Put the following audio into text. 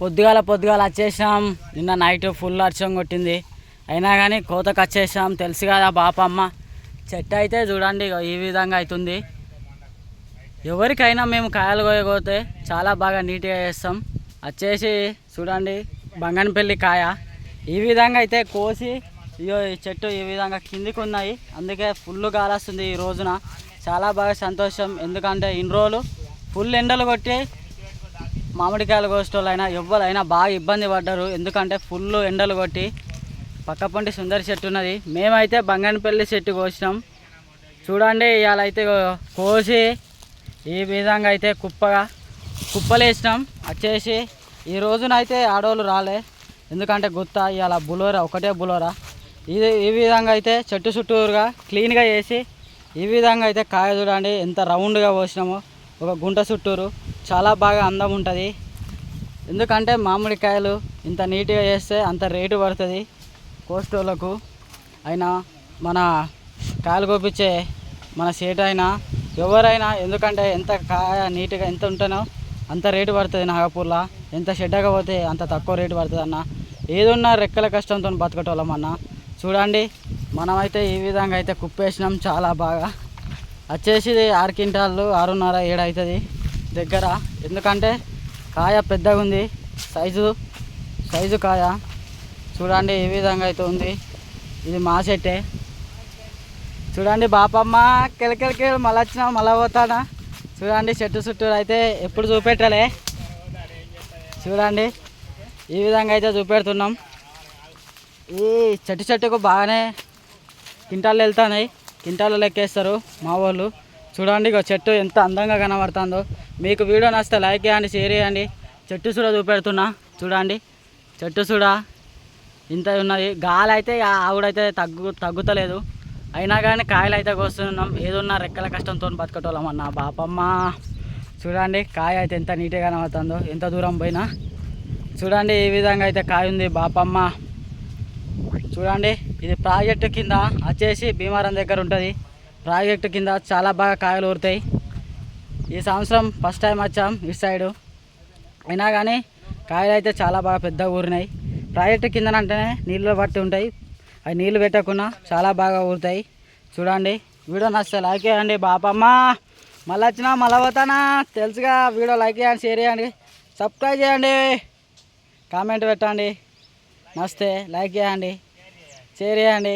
పొద్దుగాల పొద్దుగాల వచ్చేసాం నిన్న నైట్ ఫుల్ వర్షం కొట్టింది. అయినా కానీ కోతకు వచ్చేసాం తెలుసు కదా బాపమ్మ చెట్టు అయితే చూడండి ఈ విధంగా అవుతుంది. ఎవరికైనా మేము కాయలు కోయకపోతే చాలా బాగా నీట్గా చేస్తాం. వచ్చేసి చూడండి బంగనపల్లి కాయ. ఈ విధంగా అయితే కోసి ఇయో ఈ చెట్టు ఈ విధంగా కిందికి ఉన్నాయి. అందుకే ఫుల్ గాలొస్తుంది ఈ రోజున. చాలా బాగా సంతోషం. ఎందుకంటే ఇన్ని రోజులు ఫుల్ ఎండలు కొట్టి మామిడికాయలు కోసేటోళ్ళైనా ఎవ్వరైనా బాగా ఇబ్బంది పడ్డారు. ఎందుకంటే ఫుల్ ఎండలు కొట్టి పక్కపంటి సుందరి చెట్టు ఉన్నది. మేమైతే బంగనపల్లి చెట్టు కోసినాం. చూడండి ఇవాళ అయితే కోసి ఈ విధంగా అయితే కుప్పగా కుప్పలేసినాం. వచ్చేసి ఈ రోజున అయితే ఆడవాళ్ళు రాలే. ఎందుకంటే గుత్త ఇవాళ బులోరా ఒకటే బులోరా. ఇది ఈ విధంగా అయితే చెట్టు చుట్టూరుగా క్లీన్గా చేసి ఈ విధంగా అయితే కాయ చూడండి ఎంత రౌండ్గా పోసినామో ఒక గుంట చుట్టూరు. చాలా బాగా అందం ఉంటుంది. ఎందుకంటే మామిడికాయలు ఇంత నీట్గా చేస్తే అంత రేటు పడుతుంది కోస్టోళ్ళకు. అయినా మన కాయలు కోపించే మన సేట్ అయినా ఎవరైనా ఎందుకంటే ఎంత కాయ నీట్గా ఎంత ఉంటేనో అంత రేటు పడుతుంది నాగపూర్లో. ఎంత షెడ్డగా పోతే అంత తక్కువ రేటు పడుతుంది అన్న ఏదున్నా రెక్కల కష్టంతో బతకటోళ్ళం అన్న. చూడండి మనమైతే ఈ విధంగా అయితే కుప్పేసినాం చాలా బాగా. వచ్చేసి ఆరు క్వింటాళ్ళు ఆరున్నర ఏడు అవుతుంది దగ్గర. ఎందుకంటే కాయ పెద్దగా ఉంది. సైజు సైజు కాయ. చూడండి ఏ విధంగా అయితే ఉంది. ఇది మా చెట్టే. చూడండి బాపమ్మ కిలకిలకి మళ్ళీ వచ్చినా మళ్ళీ పోతానా? చూడండి చెట్టు చుట్టూరు అయితే ఎప్పుడు చూపెట్టలే. చూడండి ఈ విధంగా అయితే చూపెడుతున్నాం. ఈ చెట్టు చెట్టుకు బాగానే కింటాలు వెళ్తున్నాయి. కింటాలు లెక్కేస్తారు మా వాళ్ళు. చూడండి ఇక చెట్టు ఎంత అందంగా కనబడుతుందో. మీకు వీడియో నచ్చితే లైక్ చేయండి షేర్ చేయండి. చెట్టు చూడ చూపెడుతున్నా చూడండి. చెట్టు చూడ ఇంత ఉన్నది. గాలి అయితే ఆవిడైతే తగ్గు తగ్గుతలేదు. అయినా కానీ కాయలు అయితే కోస్తున్నాం. ఏదున్నా రెక్కల కష్టంతో బతకటోళ్ళం అన్న బాపమ్మ. చూడండి కాయ అయితే ఎంత నీట్గా కనబడుతుందో ఎంత దూరం పోయినా. చూడండి ఈ విధంగా అయితే కాయ ఉంది బాపమ్మ. చూడండి ఇది ప్రాజెక్టు కింద వచ్చేసి భీమారం దగ్గర ఉంటుంది. ప్రాజెక్టు కింద చాలా బాగా కాయలు ఊరుతాయి. ఈ సంవత్సరం ఫస్ట్ టైం వచ్చాం ఇటు సైడు అయినా కానీ కాయలు అయితే చాలా బాగా పెద్దగా ఊరినాయి. ప్రాజెక్టు కిందనంటేనే నీళ్ళు పట్టి ఉంటాయి. అవి నీళ్ళు పెట్టకుండా చాలా బాగా ఊరుతాయి. చూడండి వీడియో నచ్చితే లైక్ చేయండి. బాపమ్మ మళ్ళీ వచ్చినా మళ్ళీ పోతానా? తెలుసుగా వీడియో లైక్ చేయండి షేర్ చేయండి. సబ్స్క్రైబ్ చేయండి. కామెంట్ పెట్టండి. నచ్చితే లైక్ చేయండి. షేర్ చేయండి.